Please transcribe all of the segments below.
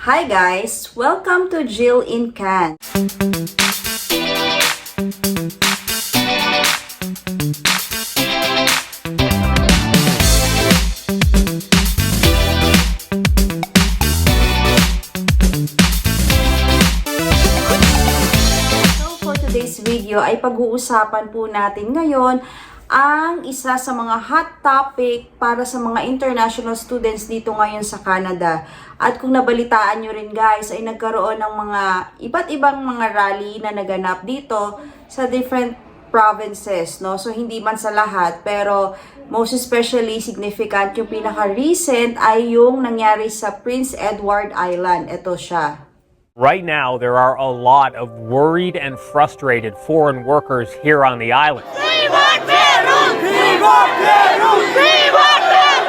Hi guys! Welcome to Jill in Can. So for today's video ay pag-uusapan po natin ngayon ang isa sa mga hot topic para sa mga international students dito ngayon sa Canada. At kung nabalitaan nyo rin guys, ay nagkaroon ng mga iba't ibang mga rally na naganap dito sa different provinces, no? So, hindi man sa lahat, pero most especially significant yung pinaka-recent ay yung nangyari sa Prince Edward Island. Ito siya. Right now, there are a lot of worried and frustrated foreign workers here on the island. Viva Perú! Viva Perú!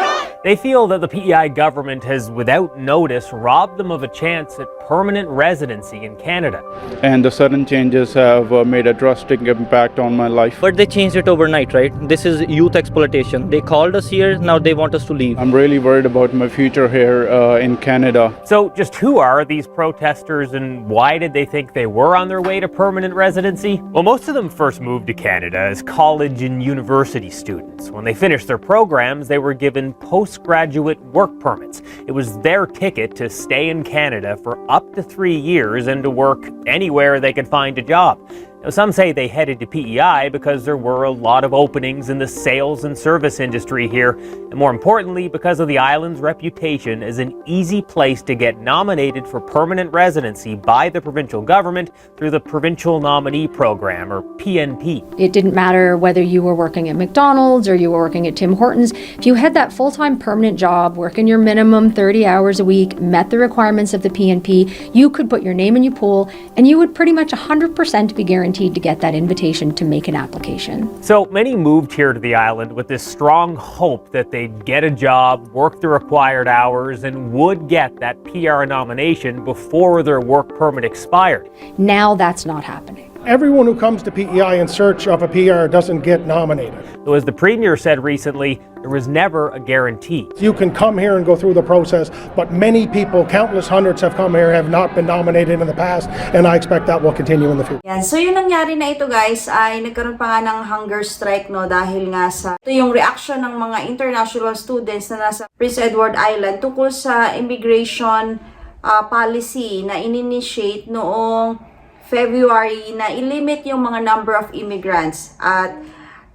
They feel that the PEI government has, without notice, robbed them of a chance at permanent residency in Canada. and the sudden changes have uh, made a drastic impact on my life. But they changed it overnight, right? This is youth exploitation. They called us here, now they want us to leave. I'm really worried about my future here uh, in Canada. So, just who are these protesters and why did they think they were on their way to permanent residency? Well, most of them first moved to Canada as college and university students. When they finished their programs, they were given postgraduate work permits. It was their ticket to stay in Canada for up to three years and to work anywhere they could find a job. Now, some say they headed to PEI because there were a lot of openings in the sales and service industry here, and more importantly, because of the island's reputation as an easy place to get nominated for permanent residency by the provincial government through the Provincial Nominee Program, or PNP. It didn't matter whether you were working at McDonald's or you were working at Tim Hortons. If you had that full time permanent job, working your minimum 30 hours a week, met the requirements of the PNP, you could put your name in your pool and you would pretty much 100% be guaranteed to get that invitation to make an application. So many moved here to the island with this strong hope that they'd get a job, work the required hours, and would get that PR nomination before their work permit expired. Now that's not happening. Everyone who comes to PEI in search of a PR doesn't get nominated. Though, as the Premier said recently, there was never a guarantee. You can come here and go through the process, but many people, countless hundreds, have come here, have not been nominated in the past, and I expect that will continue in the future. Yan. So, yung nangyari na ito guys ay nagkaroon pa nga ng hunger strike no dahil nga sa ito yung reaction ng mga international students na nasa Prince Edward Island tungkol sa immigration ah, policy na ininitiate noong February na ilimit yung mga number of immigrants at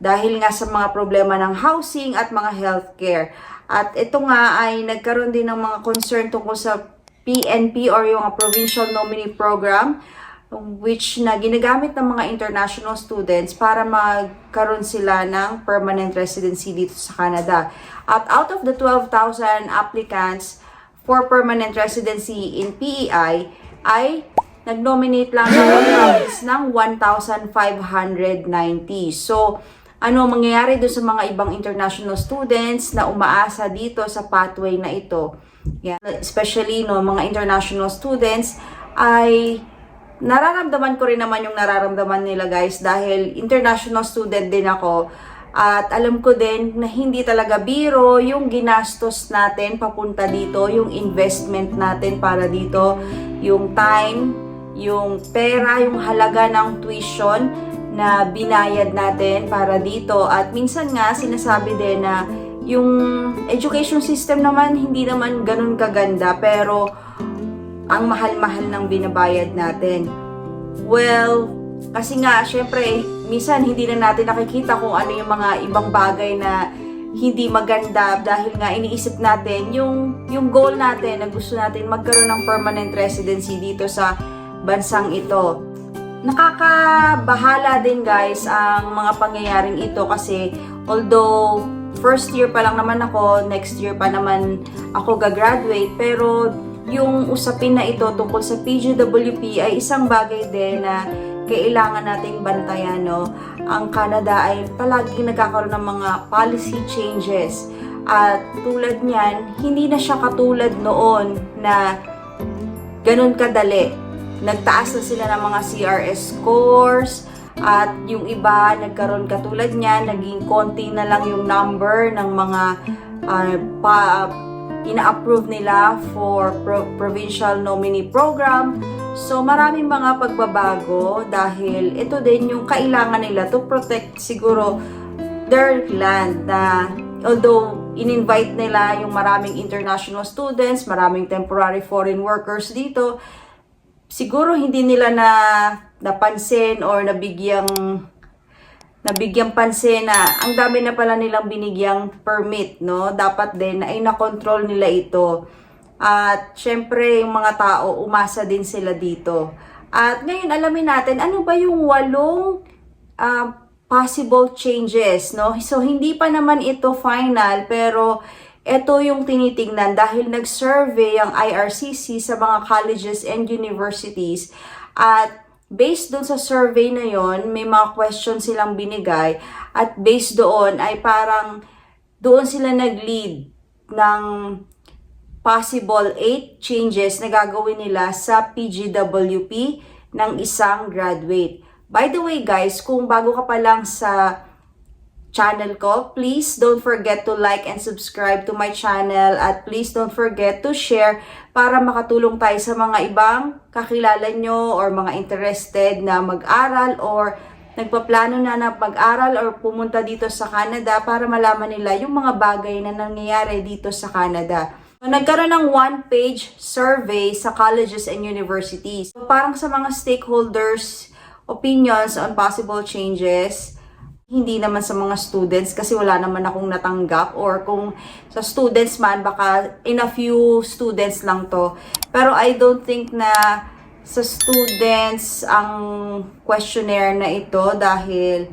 dahil nga sa mga problema ng housing at mga healthcare. At ito nga ay nagkaroon din ng mga concern tungkol sa PNP or yung Provincial Nominee Program which na ginagamit ng mga international students para magkaroon sila ng permanent residency dito sa Canada. At out of the 12,000 applicants for permanent residency in PEI ay nag-nominate lang ng province ng 1,590. So, ano mangyayari doon sa mga ibang international students na umaasa dito sa pathway na ito? Yan. Especially no, mga international students ay nararamdaman ko rin naman yung nararamdaman nila guys dahil international student din ako at alam ko din na hindi talaga biro yung ginastos natin papunta dito, yung investment natin para dito, yung time, yung pera, yung halaga ng tuition na binayad natin para dito. At minsan nga, sinasabi din na yung education system naman, hindi naman ganun kaganda, pero ang mahal-mahal ng binabayad natin. Well, kasi nga, syempre, minsan hindi na natin nakikita kung ano yung mga ibang bagay na hindi maganda dahil nga iniisip natin yung yung goal natin na gusto natin magkaroon ng permanent residency dito sa bansang ito. Nakakabahala din guys ang mga pangyayaring ito kasi although first year pa lang naman ako, next year pa naman ako gagraduate, pero yung usapin na ito tungkol sa PGWP ay isang bagay din na kailangan nating bantayan, no? Ang Canada ay palaging nagkakaroon ng mga policy changes. At tulad niyan, hindi na siya katulad noon na ganun kadali. Nagtaas na sila ng mga CRS scores, at yung iba nagkaroon katulad niya, naging konti na lang yung number ng mga ah, pa, ina-approve nila for pro- provincial nominee program. So maraming mga pagbabago dahil ito din yung kailangan nila to protect siguro their land na although in-invite nila yung maraming international students, maraming temporary foreign workers dito, siguro hindi nila na napansin or nabigyang nabigyang pansin na ang dami na pala nilang binigyang permit, no? Dapat din ay na-control nila ito. At syempre, yung mga tao, umasa din sila dito. At ngayon, alamin natin, ano ba yung walong ah, possible changes, no? So, hindi pa naman ito final, pero ito yung tinitingnan dahil nag-survey ang IRCC sa mga colleges and universities at based doon sa survey na yon may mga questions silang binigay at based doon ay parang doon sila nag-lead ng possible 8 changes na gagawin nila sa PGWP ng isang graduate. By the way guys, kung bago ka pa lang sa channel ko, please don't forget to like and subscribe to my channel at please don't forget to share para makatulong tayo sa mga ibang kakilala nyo or mga interested na mag-aral or nagpaplano na na mag-aral or pumunta dito sa Canada para malaman nila yung mga bagay na nangyayari dito sa Canada. So, nagkaroon ng one-page survey sa colleges and universities. So, parang sa mga stakeholders, opinions on possible changes, hindi naman sa mga students kasi wala naman akong natanggap or kung sa students man baka in a few students lang to. Pero I don't think na sa students ang questionnaire na ito dahil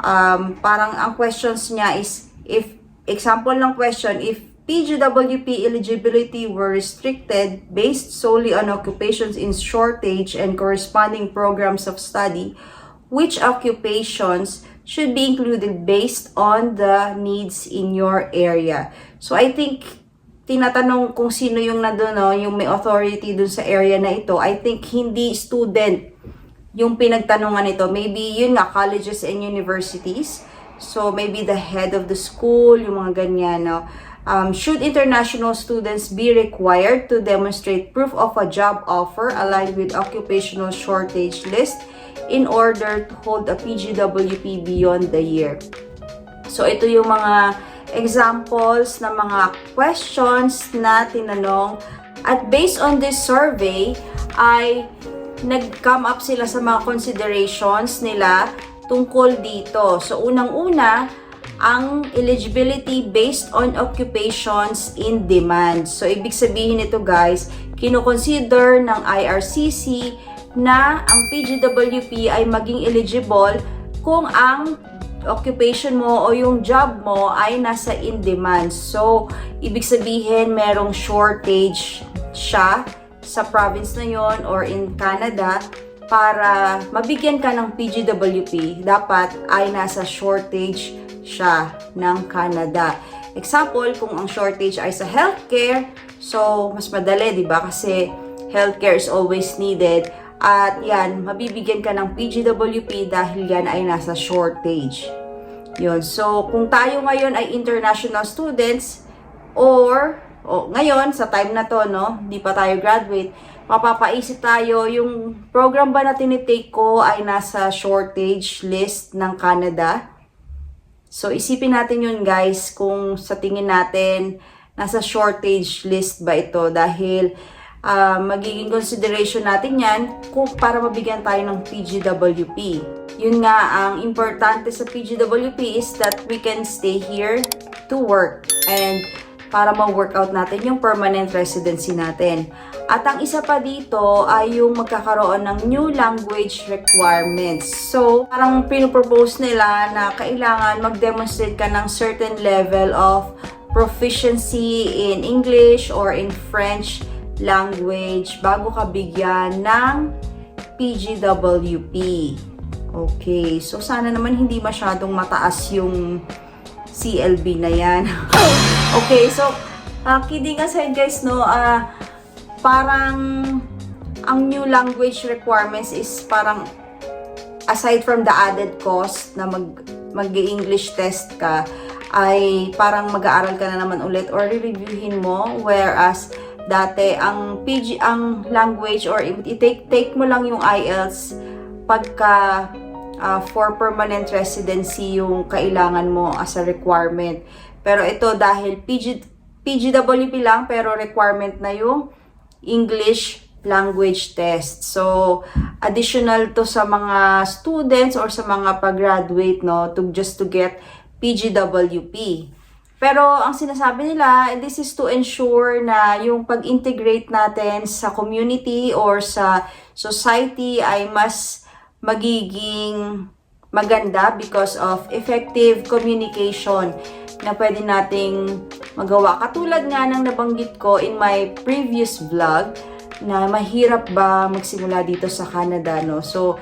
um, parang ang questions niya is if example ng question if PGWP eligibility were restricted based solely on occupations in shortage and corresponding programs of study which occupations should be included based on the needs in your area. So I think tinatanong kung sino yung nandun, no, yung may authority dun sa area na ito. I think hindi student yung pinagtanungan nito. Maybe yun nga, colleges and universities. So maybe the head of the school, yung mga ganyan, no. Um, should international students be required to demonstrate proof of a job offer aligned with occupational shortage list in order to hold a PGWP beyond the year? So, ito yung mga examples na mga questions na tinanong. At based on this survey, ay nag-come up sila sa mga considerations nila tungkol dito. So, unang-una, ang eligibility based on occupations in demand. So, ibig sabihin nito guys, kinoconsider ng IRCC na ang PGWP ay maging eligible kung ang occupation mo o yung job mo ay nasa in demand. So, ibig sabihin merong shortage siya sa province na yon or in Canada para mabigyan ka ng PGWP, dapat ay nasa shortage siya ng Canada. Example, kung ang shortage ay sa healthcare, so mas madali, di ba? Kasi healthcare is always needed. At yan, mabibigyan ka ng PGWP dahil yan ay nasa shortage. Yun. So, kung tayo ngayon ay international students or o ngayon sa time na to no, hindi pa tayo graduate, mapapaisip tayo yung program ba na tinitake ko ay nasa shortage list ng Canada. So, isipin natin yun guys kung sa tingin natin nasa shortage list ba ito dahil ah, magiging consideration natin yan kung para mabigyan tayo ng PGWP. Yun nga, ang importante sa PGWP is that we can stay here to work and para ma-workout natin yung permanent residency natin. At ang isa pa dito ay yung magkakaroon ng new language requirements. So, parang pinopropose nila na kailangan mag-demonstrate ka ng certain level of proficiency in English or in French language bago ka bigyan ng PGWP. Okay, so sana naman hindi masyadong mataas yung CLB na yan. okay, so uh, kidding aside guys, no, ah parang ang new language requirements is parang aside from the added cost na mag mag-English test ka, ay parang mag-aaral ka na naman ulit or re-reviewin mo whereas dati ang PG ang language or i-take take mo lang yung IELTS pagka ah, for permanent residency yung kailangan mo as a requirement. Pero ito dahil PG, PGWP lang pero requirement na yung English language test. So, additional to sa mga students or sa mga pag-graduate, no, to just to get PGWP. Pero ang sinasabi nila, this is to ensure na yung pag-integrate natin sa community or sa society ay mas magiging maganda because of effective communication na pwede nating magawa. Katulad nga ng nabanggit ko in my previous vlog na mahirap ba magsimula dito sa Canada, no? So,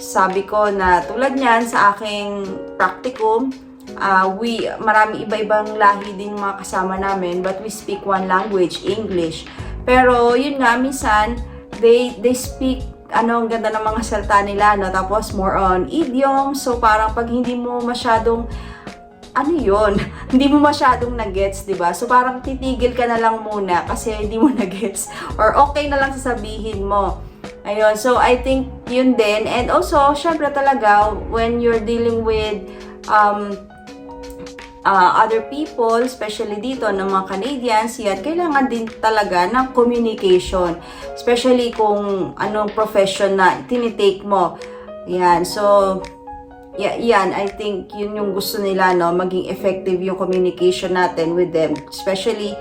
sabi ko na tulad niyan sa aking practicum, uh, we, marami iba-ibang lahi din mga kasama namin, but we speak one language, English. Pero, yun nga, minsan, they, they speak ano, ang ganda ng mga salta nila, no? Tapos, more on idiom. So, parang pag hindi mo masyadong ano yon hindi mo masyadong na-gets, di ba? So, parang titigil ka na lang muna kasi hindi mo na-gets. Or okay na lang sasabihin mo. Ayun, so I think yun din. And also, syempre talaga, when you're dealing with um, uh, other people, especially dito ng mga Canadians, yan, kailangan din talaga ng communication. Especially kung anong profession na tinitake mo. Yan, so, yeah, yan, I think yun yung gusto nila, no, maging effective yung communication natin with them. Especially,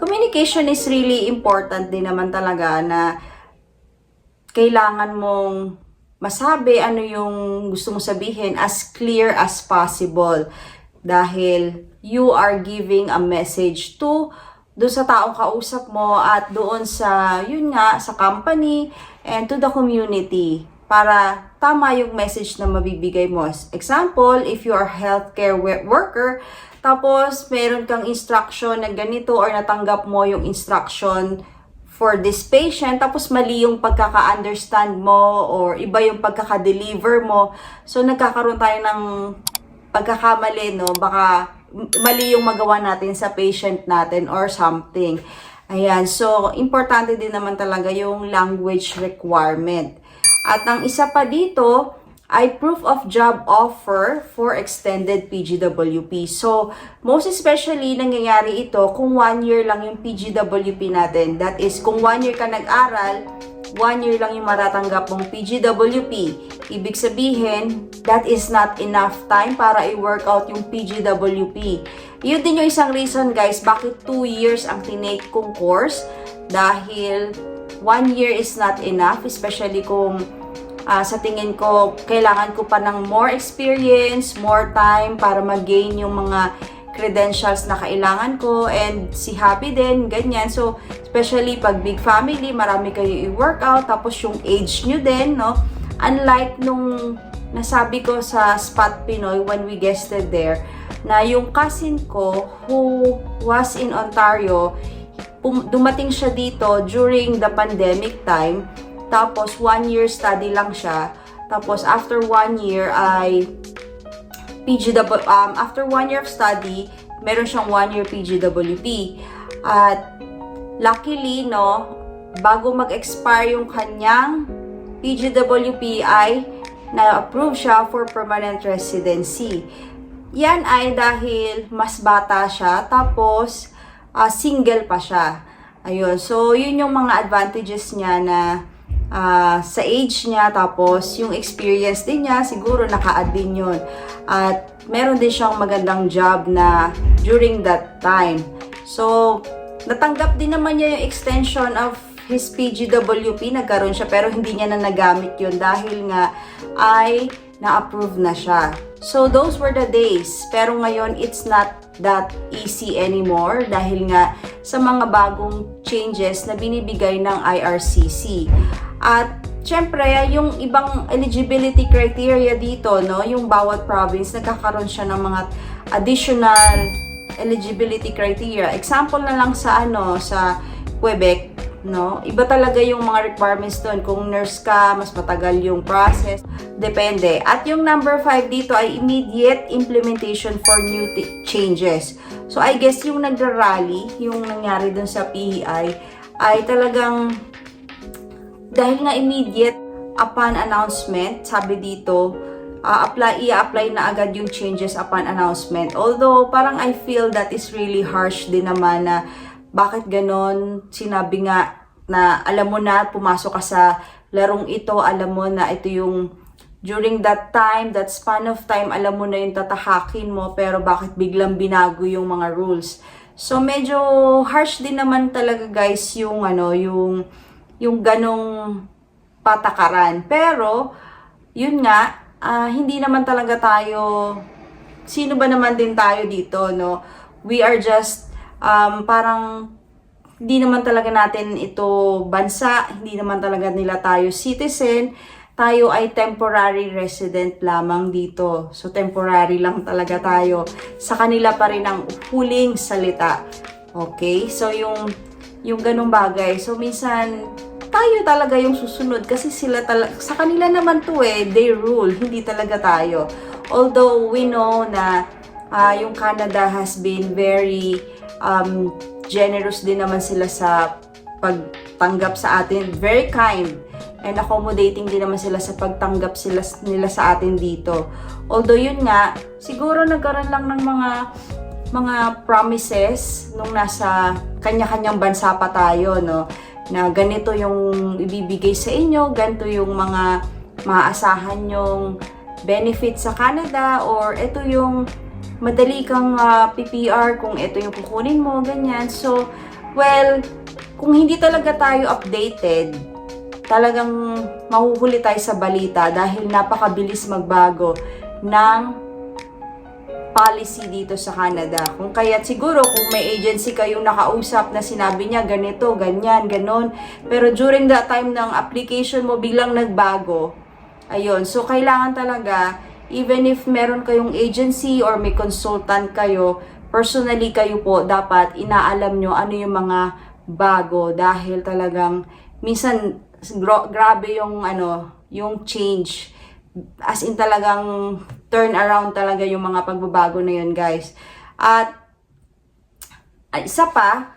communication is really important din naman talaga na kailangan mong masabi ano yung gusto mo sabihin as clear as possible dahil you are giving a message to doon sa taong kausap mo at doon sa yun nga sa company and to the community para tama yung message na mabibigay mo. Example, if you are healthcare wo- worker, tapos meron kang instruction na ganito or natanggap mo yung instruction for this patient, tapos mali yung pagkaka-understand mo or iba yung pagkaka-deliver mo. So, nagkakaroon tayo ng pagkakamali, no? Baka mali yung magawa natin sa patient natin or something. Ayan, so, importante din naman talaga yung language requirement. At ang isa pa dito ay proof of job offer for extended PGWP. So, most especially nangyayari ito kung one year lang yung PGWP natin. That is, kung one year ka nag-aral, one year lang yung matatanggap mong PGWP. Ibig sabihin, that is not enough time para i-work out yung PGWP. Yun din yung isang reason guys, bakit 2 years ang tinake kong course. Dahil one year is not enough, especially kung ah, sa tingin ko, kailangan ko pa ng more experience, more time para mag-gain yung mga credentials na kailangan ko and si happy din, ganyan. So, especially pag big family, marami kayo i-workout, tapos yung age nyo din, no? Unlike nung nasabi ko sa Spot Pinoy when we guested there, na yung cousin ko who was in Ontario, dumating siya dito during the pandemic time, tapos one year study lang siya, tapos after one year ay PGW, um, after one year of study, meron siyang one year PGWP. At luckily, no, bago mag-expire yung kanyang PGWP ay na-approve siya for permanent residency. Yan ay dahil mas bata siya, tapos ah, single pa siya. Ayun, so yun yung mga advantages niya na ah, sa age niya, tapos yung experience din niya, siguro naka-add din yun. At meron din siyang magandang job na during that time. So, natanggap din naman niya yung extension of his PGWP, nagkaroon siya, pero hindi niya na nagamit yun dahil nga ay na-approve na siya. So, those were the days. Pero ngayon, it's not that easy anymore dahil nga sa mga bagong changes na binibigay ng IRCC. At syempre, yung ibang eligibility criteria dito, no, yung bawat province, nagkakaroon siya ng mga additional eligibility criteria. Example na lang sa ano, sa Quebec, no? Iba talaga yung mga requirements doon. Kung nurse ka, mas matagal yung process. Depende. At yung number 5 dito ay immediate implementation for new changes. So, I guess yung nagra-rally, yung nangyari doon sa PEI, ay talagang dahil nga immediate upon announcement, sabi dito, uh, apply, i-apply na agad yung changes upon announcement. Although, parang I feel that is really harsh din naman na bakit ganon, sinabi nga na alam mo na, pumasok ka sa larong ito, alam mo na ito yung during that time, that span of time, alam mo na yung tatahakin mo, pero bakit biglang binago yung mga rules. So, medyo harsh din naman talaga guys yung ano, yung yung ganong patakaran. Pero, yun nga, ah, hindi naman talaga tayo, sino ba naman din tayo dito, no? We are just, um, parang, hindi naman talaga natin ito bansa, hindi naman talaga nila tayo citizen, tayo ay temporary resident lamang dito. So, temporary lang talaga tayo. Sa kanila pa rin ang huling salita. Okay? So, yung, yung ganong bagay. So, minsan, tayo talaga yung susunod kasi sila talaga, sa kanila naman to eh, they rule, hindi talaga tayo. Although we know na ah, yung Canada has been very um, generous din naman sila sa pagtanggap sa atin, very kind and accommodating din naman sila sa pagtanggap sila, nila sa atin dito. Although yun nga, siguro nagkaroon lang ng mga mga promises nung nasa kanya-kanyang bansa pa tayo, no? Na ganito yung ibibigay sa inyo, ganito yung mga maaasahan yung benefit sa Canada or ito yung madali kang ah, PPR kung ito yung kukunin mo, ganyan. So, well, kung hindi talaga tayo updated, talagang mahuhuli tayo sa balita dahil napakabilis magbago ng policy dito sa Canada. Kung kaya siguro kung may agency kayong nakausap na sinabi niya ganito, ganyan, ganon. Pero during that time ng application mo biglang nagbago. Ayun. So kailangan talaga even if meron kayong agency or may consultant kayo, personally kayo po dapat inaalam nyo ano yung mga bago dahil talagang minsan gro- grabe yung ano, yung change as in talagang turn around talaga yung mga pagbabago na yun, guys. At isa pa,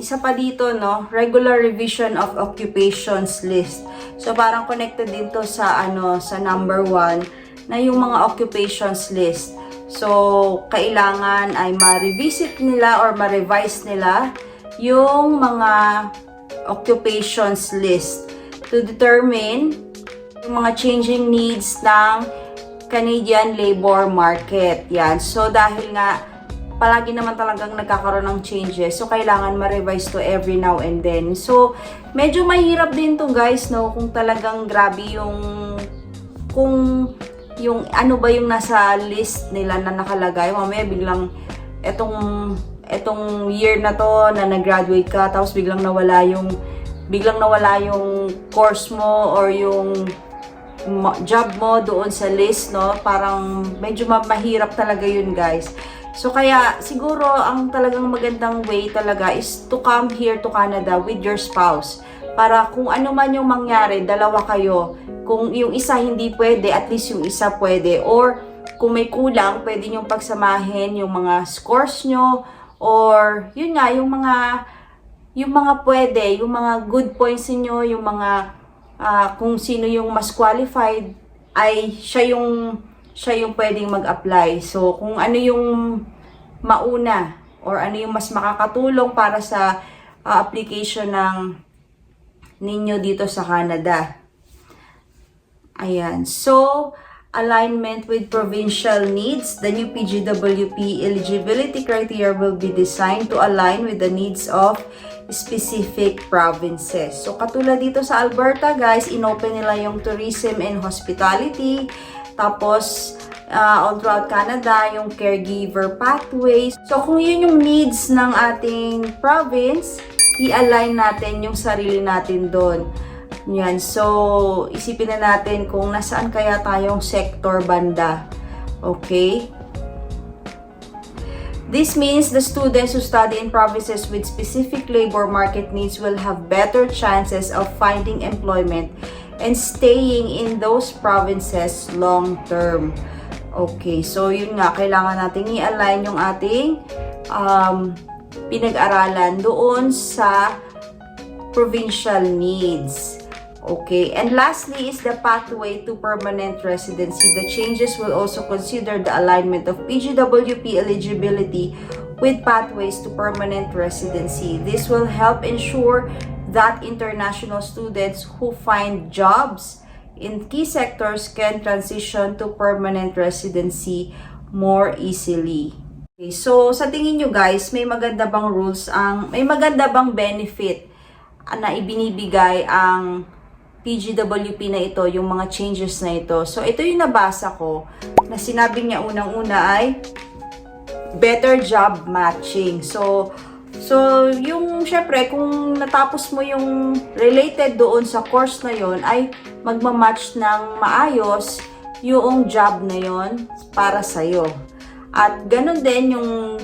isa pa dito, no, regular revision of occupations list. So, parang connected din to sa, ano, sa number one, na yung mga occupations list. So, kailangan ay ma-revisit nila or ma-revise nila yung mga occupations list to determine yung mga changing needs ng Canadian labor market. Yan. So, dahil nga, palagi naman talagang nagkakaroon ng changes. So, kailangan ma-revise to every now and then. So, medyo mahirap din to guys, no? Kung talagang grabe yung, kung yung ano ba yung nasa list nila na nakalagay. Mamaya biglang, etong, etong year na to na nag-graduate ka, tapos biglang nawala yung, biglang nawala yung course mo or yung job mo doon sa list, no? Parang medyo ma- mahirap talaga yun, guys. So, kaya siguro ang talagang magandang way talaga is to come here to Canada with your spouse. Para kung ano man yung mangyari, dalawa kayo. Kung yung isa hindi pwede, at least yung isa pwede. Or kung may kulang, pwede nyong pagsamahin yung mga scores nyo. Or yun nga, yung mga yung mga pwede, yung mga good points niyo, yung mga ah, kung sino yung mas qualified ay siya yung siya yung pwedeng mag-apply. So kung ano yung mauna or ano yung mas makakatulong para sa ah, application ng ninyo dito sa Canada. Ayan. So, alignment with provincial needs, the new PGWP eligibility criteria will be designed to align with the needs of specific provinces. So, katulad dito sa Alberta, guys, inopen nila yung tourism and hospitality. Tapos, uh, all throughout Canada, yung caregiver pathways. So, kung yun yung needs ng ating province, i-align natin yung sarili natin doon. Yan. So, isipin na natin kung nasaan kaya tayong sector banda. Okay? This means the students who study in provinces with specific labor market needs will have better chances of finding employment and staying in those provinces long term. Okay, so yun nga, kailangan natin i-align yung ating um, pinag-aralan doon sa provincial needs. Okay, and lastly is the pathway to permanent residency. The changes will also consider the alignment of PGWP eligibility with pathways to permanent residency. This will help ensure that international students who find jobs in key sectors can transition to permanent residency more easily. Okay, so sa tingin nyo guys, may maganda bang rules ang may maganda bang benefit na ibinibigay ang PGWP na ito, yung mga changes na ito. So ito yung nabasa ko na sinabi niya unang-una ay better job matching. So So, yung syempre, kung natapos mo yung related doon sa course na yon ay magmamatch ng maayos yung job na yon para sa'yo. At ganun din yung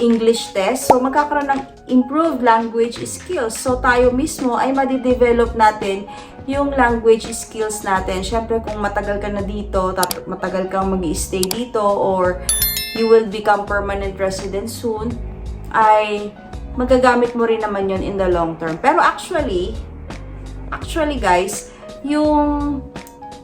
English test. So, magkakaroon ng improved language skills. So, tayo mismo ay madidevelop natin yung language skills natin. Syempre, kung matagal ka na dito, matagal kang mag stay dito, or you will become permanent resident soon, ay magagamit mo rin naman yun in the long term. Pero actually, actually guys, yung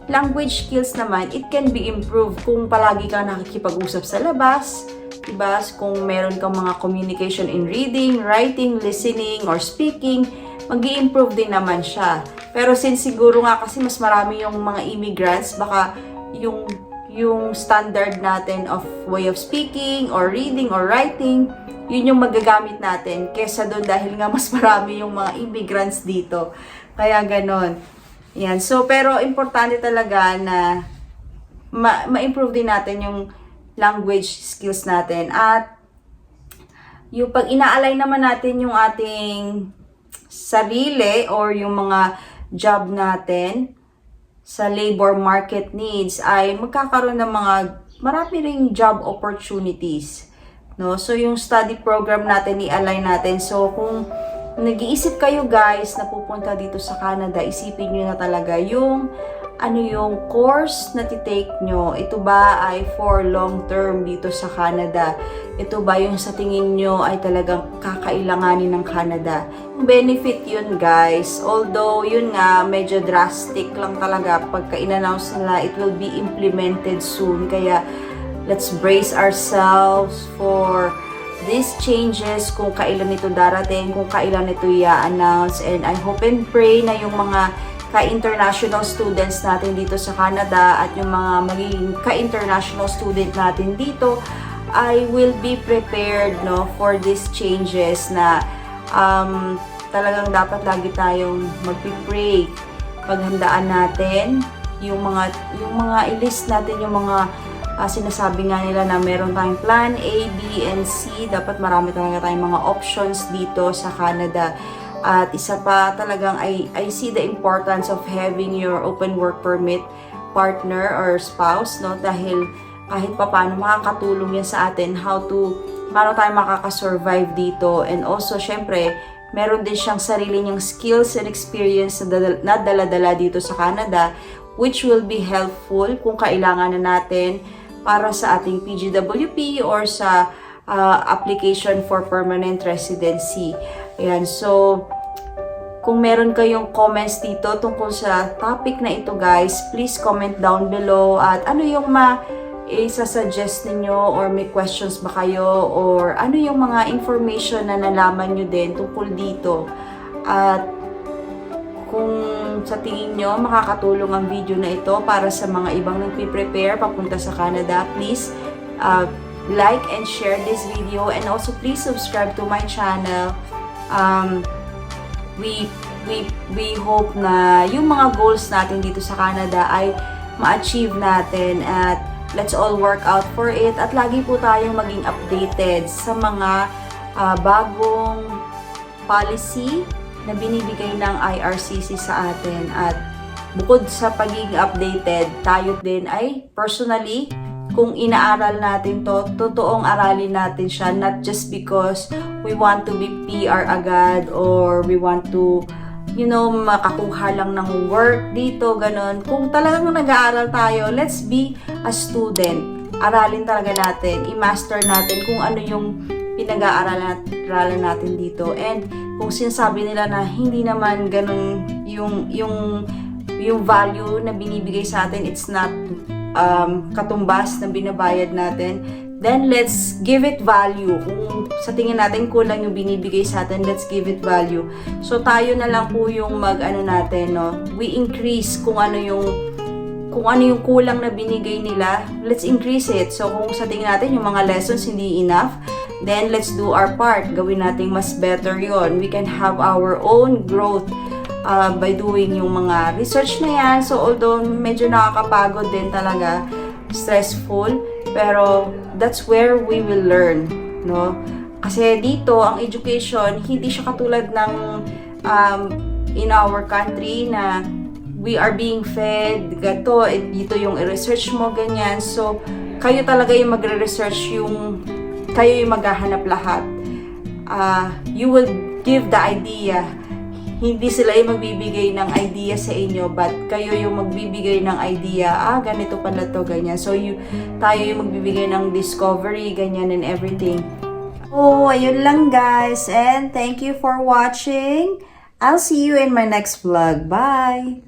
language skills naman, it can be improved kung palagi ka nakikipag-usap sa labas, diba? Kung meron kang mga communication in reading, writing, listening, or speaking, mag improve din naman siya. Pero since siguro nga kasi mas marami yung mga immigrants, baka yung yung standard natin of way of speaking or reading or writing, yun yung magagamit natin kesa doon dahil nga mas marami yung mga immigrants dito. Kaya ganon. Yan. So, pero importante talaga na ma- ma-improve din natin yung language skills natin. At yung pag inaalay naman natin yung ating sarili or yung mga job natin sa labor market needs ay magkakaroon ng mga marami ring job opportunities. No? So, yung study program natin, i-align natin. So, kung nag-iisip kayo guys na pupunta dito sa Canada, isipin nyo na talaga yung ano yung course na titake nyo. Ito ba ay for long term dito sa Canada? Ito ba yung sa tingin nyo ay talagang kakailanganin ng Canada? Benefit yun guys. Although yun nga, medyo drastic lang talaga pagka in-announce nila, it will be implemented soon. Kaya let's brace ourselves for these changes kung kailan ito darating, kung kailan ito i-announce. And I hope and pray na yung mga ka-international students natin dito sa Canada at yung mga magiging ka-international student natin dito I will be prepared no for these changes na um, talagang dapat lagi tayong magpi-pray paghandaan natin yung mga yung mga i-list natin yung mga ah, sinasabi nga nila na meron tayong plan A, B, and C. Dapat marami talaga tayong mga options dito sa Canada. At isa pa talagang I, I see the importance of having your open work permit partner or spouse, no? Dahil kahit pa paano makakatulong yan sa atin how to, paano tayo makakasurvive dito. And also, syempre, meron din siyang sarili niyang skills and experience na dala- na dala-dala dito sa Canada which will be helpful kung kailangan na natin para sa ating PGWP or sa uh, application for permanent residency. Ayan, so kung meron kayong comments dito tungkol sa topic na ito guys, please comment down below at ano yung ma isa-suggest ninyo or may questions ba kayo or ano yung mga information na nalaman nyo din tungkol dito. At kung sa tingin nyo makakatulong ang video na ito para sa mga ibang nagpi-prepare papunta sa Canada, please uh, like and share this video and also please subscribe to my channel. Um, we we we hope na yung mga goals natin dito sa Canada ay ma-achieve natin at let's all work out for it. At lagi po tayong maging updated sa mga ah, bagong policy na binibigay ng IRCC sa atin. At bukod sa pagiging updated tayo din ay personally kung inaaral natin to, totoong aralin natin siya, not just because we want to be PR agad or we want to you know, makakuha lang ng work dito, ganun. Kung talagang nag-aaral tayo, let's be a student. Aralin talaga natin, i-master natin kung ano yung pinag-aaralan natin dito. And kung sinasabi nila na hindi naman ganun yung, yung, yung value na binibigay sa atin, it's not um, katumbas na binabayad natin, then let's give it value. Kung sa tingin natin kulang yung binibigay sa atin, let's give it value. So tayo na lang po yung mag ano natin, no? We increase kung ano yung kung ano yung kulang na binigay nila, let's increase it. So kung sa tingin natin yung mga lessons hindi enough, then let's do our part. Gawin natin mas better yon. We can have our own growth uh, by doing yung mga research na yan. So although medyo nakakapagod din talaga, stressful, pero that's where we will learn, no? Kasi dito, ang education, hindi siya katulad ng um, in our country na we are being fed, gato, eh, dito yung i-research mo, ganyan. So, kayo talaga yung magre-research yung, kayo yung maghahanap lahat. Ah, you will give the idea hindi sila yung magbibigay ng idea sa inyo but kayo yung magbibigay ng idea ah ganito pala to ganyan. So you tayo yung magbibigay ng discovery ganyan and everything. Oh ayun lang guys and thank you for watching. I'll see you in my next vlog. Bye